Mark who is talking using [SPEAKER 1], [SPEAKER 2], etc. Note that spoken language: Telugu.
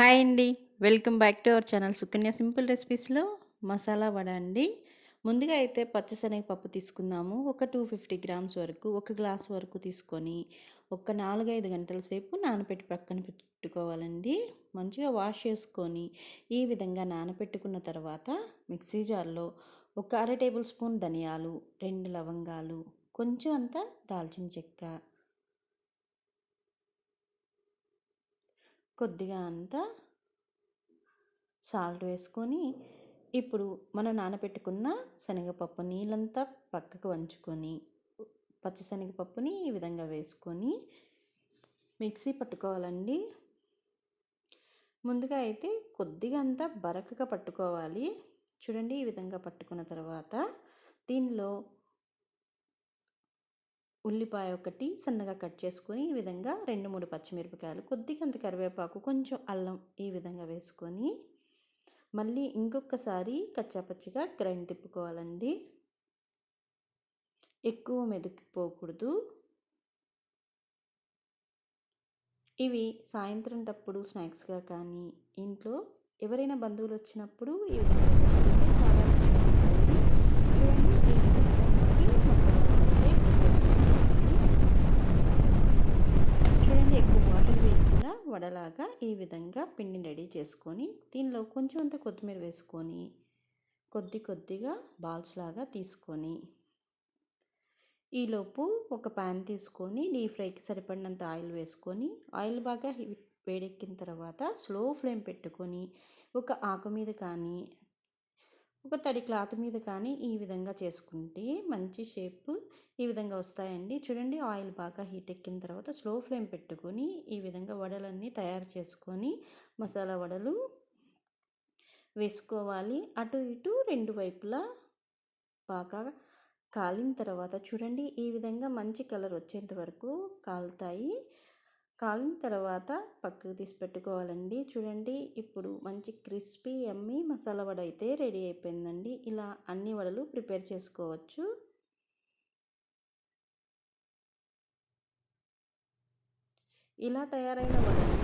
[SPEAKER 1] హాయ్ అండి. Welcome back to our channel Sukanya simple రెసిపీస్లో masala vada అండి. ముందుగా అయితే పచ్చిశనగపప్పు తీసుకుందాము. ఒక టూ ఫిఫ్టీ గ్రామ్స్ వరకు ఒక గ్లాస్ వరకు తీసుకొని ఒక నాలుగైదు గంటల సేపు నానబెట్టి పక్కన పెట్టుకోవాలండి. మంచిగా వాష్ చేసుకొని ఈ విధంగా నానబెట్టుకున్న తర్వాత మిక్సీ జార్లో ఒక అర టేబుల్ స్పూన్ ధనియాలు రెండు లవంగాలు కొంచెం అంత దాల్చిన చెక్క కొద్దిగా అంతా సాల్ట్ వేసుకొని ఇప్పుడు మనం నానబెట్టుకున్న శనగపప్పు నీళ్ళంతా పక్కకు వంచుకొని పచ్చిశనగపప్పుని ఈ విధంగా వేసుకొని మిక్సీ పట్టుకోవాలండి. ముందుగా అయితే కొద్దిగా అంతా బరకగా పట్టుకోవాలి. చూడండి ఈ విధంగా పట్టుకున్న తర్వాత దీనిలో ఉల్లిపాయ ఒకటి సన్నగా కట్ చేసుకొని ఈ విధంగా రెండు మూడు పచ్చిమిరపకాయలు కొద్దిగా అంత కరివేపాకు కొంచెం అల్లం ఈ విధంగా వేసుకొని మళ్ళీ ఇంకొకసారి కచ్చాపచ్చిగా గ్రైండ్ తిప్పుకోవాలండి. ఎక్కువ మెదికిపోకూడదు. ఇవి సాయంత్రం టప్పుడు స్నాక్స్గా కానీ ఇంట్లో ఎవరైనా బంధువులు వచ్చినప్పుడు ఈ విధంగా చేసుకుంటే చాలా రుచిగా ఉంటాయి. చూడండి ఈ విధంగా మనకి మసాలా అయితే ప్రిపేర్ చేసుకోవాలి చూడండి ఎక్కువ వాటర్ వేయకుండా వడలాగా ఈ విధంగా పిండిని రెడీ చేసుకొని దీనిలో కొంచెం అంత కొత్తిమీర వేసుకొని కొద్ది కొద్దిగా బాల్స్ లాగా తీసుకొని ఈలోపు ఒక ప్యాన్ తీసుకొని డీప్ ఫ్రైకి సరిపడినంత ఆయిల్ వేసుకొని ఆయిల్ బాగా వేడెక్కిన తర్వాత స్లో ఫ్లేమ్ పెట్టుకొని ఒక ఆకు మీద కానీ ఒక తడి క్లాత్ మీద కానీ ఈ విధంగా చేసుకుంటే మంచి షేప్ ఈ విధంగా వస్తాయండి. చూడండి ఆయిల్ బాగా హీట్ ఎక్కిన తర్వాత స్లో ఫ్లేమ్ పెట్టుకొని ఈ విధంగా వడలన్నీ తయారు చేసుకొని మసాలా వడలు వేసుకోవాలి. అటు ఇటు రెండు వైపులా బాగా కాలిన తర్వాత చూడండి ఈ విధంగా మంచి కలర్ వచ్చేంత వరకు కాలుతాయి. కాలిన తర్వాత పక్కకు తీసి పెట్టుకోవాలండి. చూడండి ఇప్పుడు మంచి క్రిస్పీ ఎమ్మి మసాలా వడ అయితే రెడీ అయిపోయిందండి. ఇలా అన్ని వడలు ప్రిపేర్ చేసుకోవచ్చు. ఇలా తయారైన వడలు